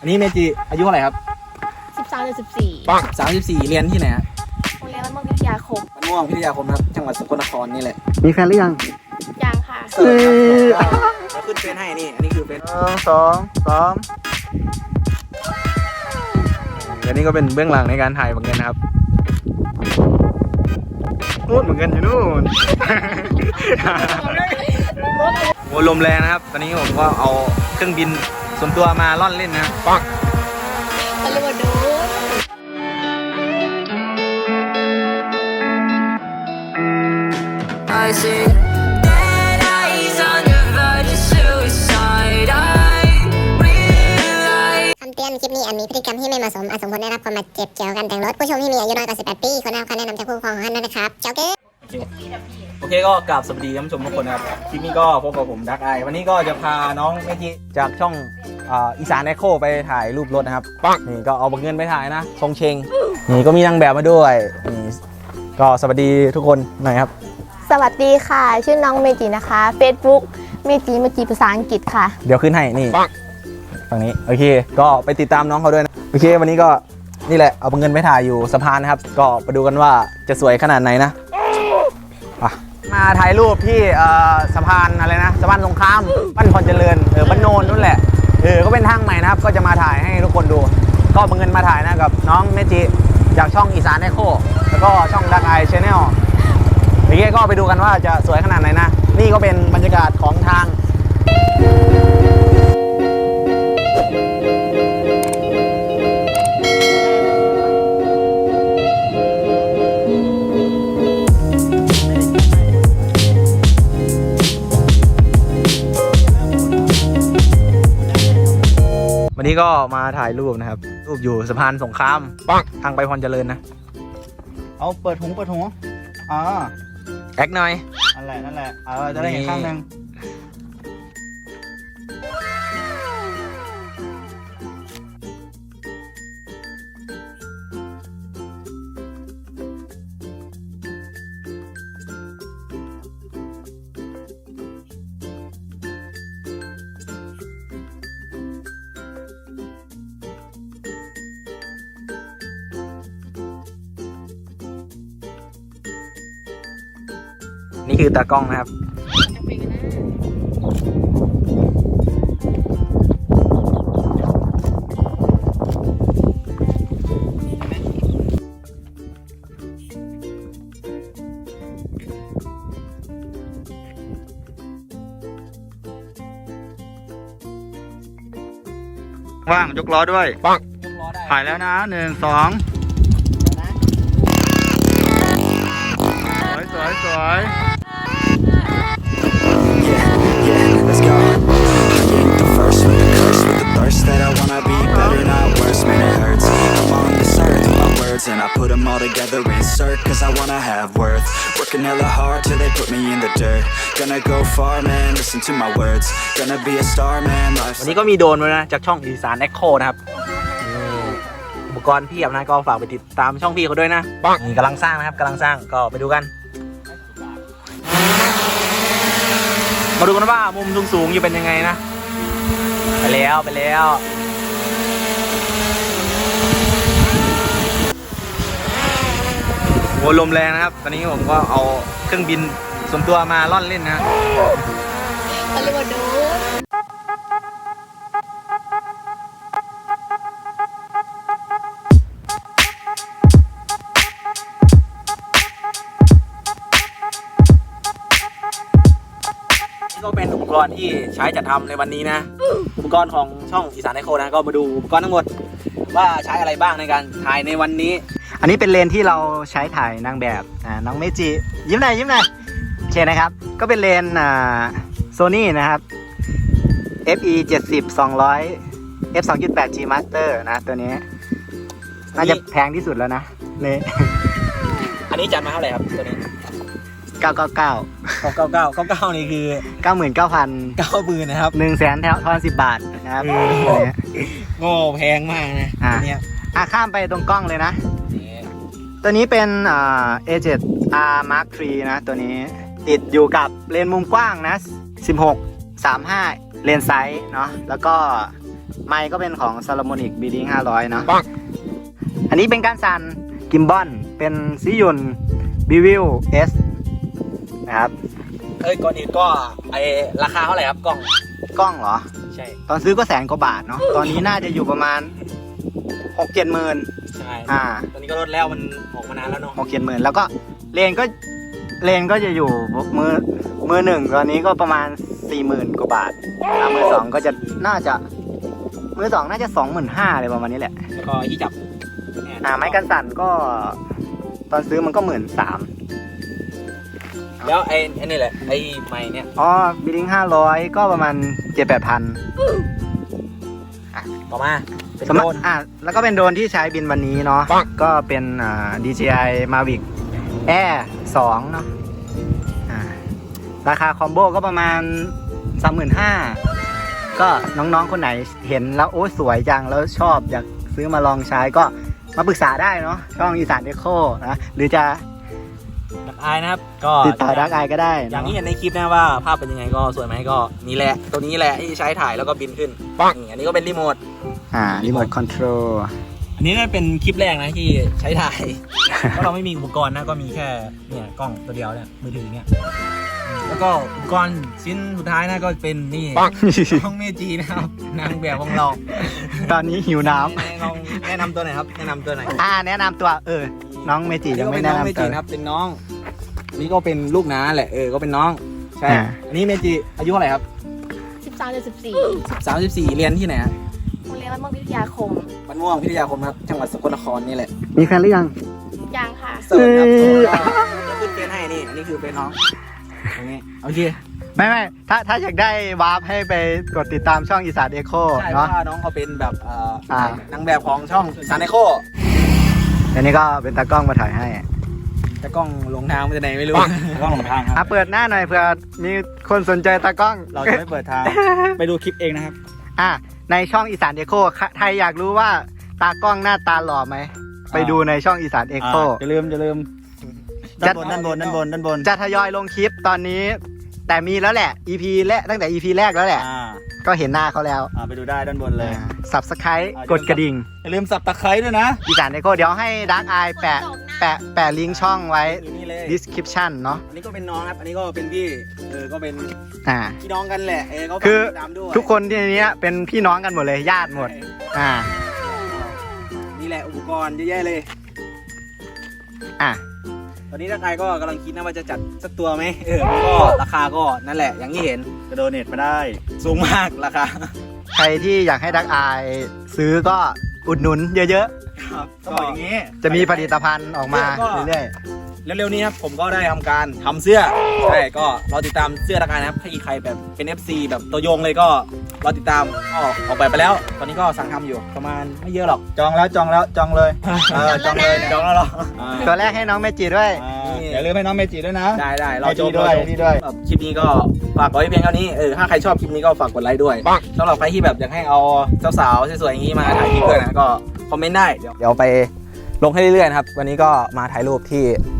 อันนี้เมจิอายุเท่าไหร่ครับสิบสามหรือสิบสี่สามสิบสี่เรียนที่ไหนฮะโรงเรียนบ้านเมืองวิทยาคมบ้านม่วงพิทยาคมครับ จังหวัดสกลนครนี่แหละ มีแฟนหรือยัง ยังค่ะเสิร์ฟครับแล้วขึ้นเฟซให้นี่ อันนี้คือเฟซหนึ่งสองสามอันนี้ก็เป็นเบื้องหลังในการถ่ายเหมือนกันนะครับนู่นเหมือนกันอยู่นู่นโอ้ลมแรงนะครับ ตอนนี้ผมก็เอาเครื่องบิน ส่วนตัวมาล่อนเล่นนะครับปังฮอลลีวูดดู I see dead eyes on the verge of suicide. I realize. คำเตือนคลิปนี้อาจมีพฤติกรรมที่ไม่เหมาะสมอาจสมควรได้รับความบาดเจ็บเกี่ยวกับการแต่งรถผู้ชมที่มีอายุน้อยกว่า 18 ปีควรได้รับคำแนะนำจากผู้ปกครองของท่านด้วยนะครับเจ้าเก้โอเคโอเคก็กราบสวัสดีท่านผู้ชมทุกคนนะครับคลิปนี้ก็พบกับผมดักไอวันนี้ก็จะพาน้องเมจิจากช่อง อ่าอีสานแอคโคไปถ่ายรูปรถนะครับนี่ก็เอาบังเงินไปถ่ายนะทรงเชงนี่ก็มีนางแบบมาด้วยนี่ก็สวัสดีทุกคนหน่อยครับ สวัสดีค่ะ ชื่อน้องเมจินะคะ Facebook เมจิเมจิภาษาอังกฤษค่ะ เดี๋ยวขึ้นให้นี่ฝั่งนี้โอเค ก็ไปติดตามน้องเขาด้วยนะโอเค วันนี้ก็นี่แหละเอาเงินไปถ่ายอยู่สะพานนะครับ ก็ไปดูกันว่าจะสวยขนาดไหนนะอะมาถ่ายรูปที่เอ่อสะพานอะไรนะสะพานสงครามบ้านพรเจริญเออบ้านโนนนู่นแหละ เออก็เป็นทางใหม่นะครับ ก็จะมาถ่ายให้ทุกคนดู ก็เอาเงินมาถ่ายนะกับน้องเมจิจากช่องอีสานไอโคแล้วก็ช่องดักไอชแนลโอเคก็ไปดูกันว่าจะสวยขนาดไหนนะ นี่ก็เป็นบรรยากาศของทาง วันนี้ก็มาถ่ายรูปนะครับ รูปอยู่สะพานสงครามทางไปพรเจริญนะ เอาเปิดหูเปิดหูอ่าแอคหน่อย นั่นแหละนั่นแหละเออจะได้เห็นข้างหนึ่ง นี่คือตากล้องนะครับว่างยกล้อด้วยถ่ายแล้วนะหนึ่งสองสวยสวยสวย curse, with the thirst that I wanna be better, not worse. Man, it hurts. I'm on this earth with my words, and I put them all together, insert, cause I wanna have worth. Working hella hard till they put me in the dirt. Gonna go far, man, listen to my words. Gonna be a star, man, วัน life's นี้ก็มีโดรนมานะ จากช่องอีสานแอคโคนะครับนี่อุปกรณ์เพียบนะก็ฝากไปติดตามช่องพี่เขาด้วยนะนี่กำลังสร้างนะครับกำลังสร้างก็ไปดูกัน มาดูกันว่ามุมสูงๆอยู่เป็นยังไงนะ ไปแล้วไปแล้วโอ้ลมแรงนะครับ ตอนนี้ผมก็เอาเครื่องบินส่วนตัวมาล่อนเล่นนะฮอลลีวูดดู รณ์ที่ใช้จัดทำในวันนี้นะ อุปกรณ์ของช่องอีสานไอโคนะ ก็มาดูอุปกรณ์ทั้งหมด ว่าใช้อะไรบ้างในการถ่ายในวันนี้ อันนี้เป็นเลนส์ที่เราใช้ถ่ายนางแบบอ่าน้องเมจิยิ้มหน่อยยิ้มหน่อยโอเคนะครับ ก็เป็นเลนส์อ่าโซนี่นะครับ FE 70 200 f 2.8 G Master นะตัวนี้ น่าจะแพงที่สุดแล้วนะนี่อันนี้จัดมาเท่าไหร่ครับตัวนี้ 999เก้าเก้าเก้าเก้าเก้าเก้านี่คือ99,000เก้าหมื่นนะครับ1แสนแถวทอน10บาทนะครับเออตัวเนี้ยโง่แพงมากนะอะอันเนี่ยอะข้ามไปตรงกล้องเลยนะนี่ตัวนี้เป็นอ่า A7R Mark III นะ ตัวนี้ติดอยู่กับเลนส์มุมกว้างนะ 16 35 เลนส์ไซส์เนาะแล้วก็ไมค์ก็เป็นของ s a l o m o n i c b ีดิ้ง500 เนาะอันนี้เป็นการสั่นกิมบอนเป็นซิยุนบิวิวเอสนะ ครับ เอ้ยก่อนอื่นก็ไอราคาเท่าไหร่ครับกล้องกล้องเหรอ ใช่ตอนซื้อก็แสนกว่าบาทเนาะ ตอนนี้น่าจะอยู่ประมาณหกเจ็ดหมื่น ใช่อ่า ตอนนี้ก็ลดแล้วมันออกมานานแล้วเนาะหกเจ็ดหมื่นแล้วก็เลนก็เลนก็จะอยู่มือมือหนึ่งตอนนี้ก็ประมาณสี่หมื่นกว่าบาทอ่ามือสองก็จะน่าจะ มือสองน่าจะสองหมื่นห้าเลยประมาณนี้แหละแล้วก็ที่จับเนี่ยอ่าไม้กันสั่นก็ ตอนซื้อมันก็หมื่นสาม แล้วไอ้ไอ้นี่แหละไอ้ไม้เนี่ยอ๋อบิลลิงห้าร้อยก็ประมาณเจ็ดแปดพันต่อมาเป็นสำหรับโดนอะแล้วก็เป็นโดรนที่ใช้บินวันนี้เนาะก็เป็นอ่า DJI Mavic Air 2 เนาะอ่าราคาคอมโบก็ประมาณ 35,000ก็น้องๆ คนไหนเห็นแล้วโอ้สวยจัง แล้วชอบอยากซื้อมาลองใช้ก็มาปรึกษาได้เนาะช่องอีสานเดโคนะ หรือจะ ดักอายนะครับ ก็ติดต่อดักไอก็ได้อเนะย่างที่เห็นในคลิปนะว่าภาพเป็นยังไงก็สวยไหมก็นี่แหละ ตัวนี้แหละที่ใช้ถ่ายแล้วก็บินขึ้นนี่อันนี้ก็เป็นรีโมทอ่ารีโมทคอนโทรลอันนี้ก็เป็นคลิปแรกนะที่ใช้ถ่ายเพราะเราไม่มีอุปกรณ์นะก็มีแค่เนี่ยกล้องตัวเดียวเนี่ยมือถือเนี่ยอืมแล้วก็อุปกรณ์ชิ้นสุดท้ายนะก็เป็นนี่น้องเมจีนะครับนางแบบของเรา ตอนนี้หิวน้ลองแนะนำตัวหน่อยครับ แนะนำตัวหน่อยำอ่า แนะนำตัวเออ น้องเมจิยังไม่แนะอัก็เป็องเมนำตัจิวนะครับเป็นน้องอันนี่ก็เป็นลูกน้าแหละเออก็เป็นน้อง ใช่อ่า อันนี้เมจิอายุเท่าไหร่ครับ13เดือน14สามสิบสี่เรียนที่ไหนฮะโรงเรียนวัดเมืองวิทยาคมบ้านม่วงพิทยาคมครับจังหวัดสกลนครนี่แหละมีแฟนหรือยัง ยังค่ะ เสิร์ฟครับเสิร์ฟก็ขึ้นเป็นให้นี่อันนี้คือเป็นน้องตรงนี้โอเคไม่ไม่ถ้าถ้าอยากได้วาร์ปให้ไปกดติดตามช่องอีสานเอโคใช่เพเนาะ ราะว่าน้องเขาเป็นแบบเอ่ออ่านางแบบของช่องซานไนโค อันนี้ก็เป็นตากล้องมาถ่ายให้แต่กล้องหลงทางมาจากไหนไม่รู้กล้องหลงทางคอะรับเปิดหน้าหน่อยเผื่อมีคนสนใจตากล้อง เราจะไม่เปิดทาง ไปดูคลิปเองนะครับ อะในช่องอีสานเอโคใครอยากรู้ว่าตากล้องหน้าตาหล่อไหม ไปดูในช่องอีสานเอโคอ่าอย่าลืมอย่าลืมจัด้าดนบนด้านบนด้านบนด้านบน จะทยอยลงคลิปตอนนี้ แต่มีแล้วแหละ EP แรกตั้งแต่ EP แรกแล้วแหละอ่า ก็เห็นหน้าเขาแล้วอ่าไปดูได้ด้านบนเลย สับสไครต์อ่ากดกระดิ่ง อย่าลืมสับตะไคร้ด้วยนะ อีสานเอโคเดี๋ยวให้ดักไอแปะแปะแปะลิงก์ช่องไว้ อยู่นี่เลย description เนาะอันนี้ก็เป็นน้องครับ อันนี้ก็เป็นพี่ เออ ก็เป็นอ่า พี่น้องกันแหละ เออก็คือฝากติดตามด้วยทุกคนที่ในนี้เป็นพี่น้องกันหมดเลยญาติหมด อ่า นี่แหละอุปกรณ์เยอะแยะเลย อะ ตอนนี้ถ้าใครก็กำลังคิดนะว่าจะจัดสักตัวไหมเออมันก็ราคาก็นั่นแหละ อย่างที่เห็นจะโดเนทมาได้ สูงมากราคา ใครที่อยากให้ดักไอซื้อก็อุดหนุนเยอะครับต้องบอกอย่างนี้ๆจะมีผลิตภัณฑ์ออกมาก็เรื่อย เร็วๆนี้ครับผมก็ได้ทำการทำเสื้อใช่ก็รอติดตามเสื้อราคานะครับถ้าใครแบบเป็น FC แบบตัวยงเลยก็รอติดตามก็ออกแบบไปแล้ว ตอนนี้ก็สั่งทำอยู่ประมาณไม่เยอะหรอกจองแล้วจองแล้วจองเลยเออจองเลยจองแล้วเหรออ่าๆตัวแรกให้น้องเมจิด้วยอ่าอย่าลืมให้น้องเมจิด้วยนะ ได้ได้เราให้จพี่บด้วยเราจบพี่ด้วยแบบคลิปนี้ก็ฝากไว้เพียงเท่านี้เออถ้าใครชอบคลิปนี้ก็ฝากกดไลค์ด้วยสำหรับใครที่แบบอยากให้เอาสาวๆสวยๆอย่างนี้มาถ่ายคลิปด้วยนะก็คอมเมนต์ได้เดี๋ยวเดี๋ยวไปลงให้เรื่อยๆนะครับ วันนี้ก็มาถ่ายรูปที่เอ่อ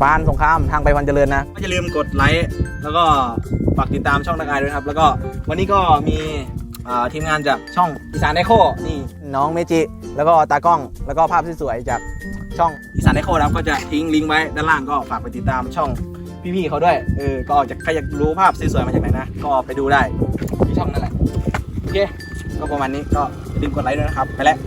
ปานสงครามทางไปวันเจริญนะก็อย่าลืมกดไลค์แล้วก็ฝากติดตามช่องนักอายด้วยนะครับ แล้วก็วันนี้ก็มีเอ่อทีมงานจากช่องอีสานไอโคนี่น้องเมจิ แล้วก็ตากล้องแล้วก็ภาพสวยๆจากช่องอีสานไอโคนะครับก็จะทิ้งลิงก์ไว้ด้านล่างก็ฝากไปติดตามช่องพี่ๆเขาด้วยเออก็จะใครอยากรู้ภาพสวยๆมาจากไหนนะ ก็ไปดูได้ที่ช่องนั่นแหละโอเคก็ประมาณนี้ก็อย่าลืมกดไลค์ด้วยนะครับ ไปแล้ว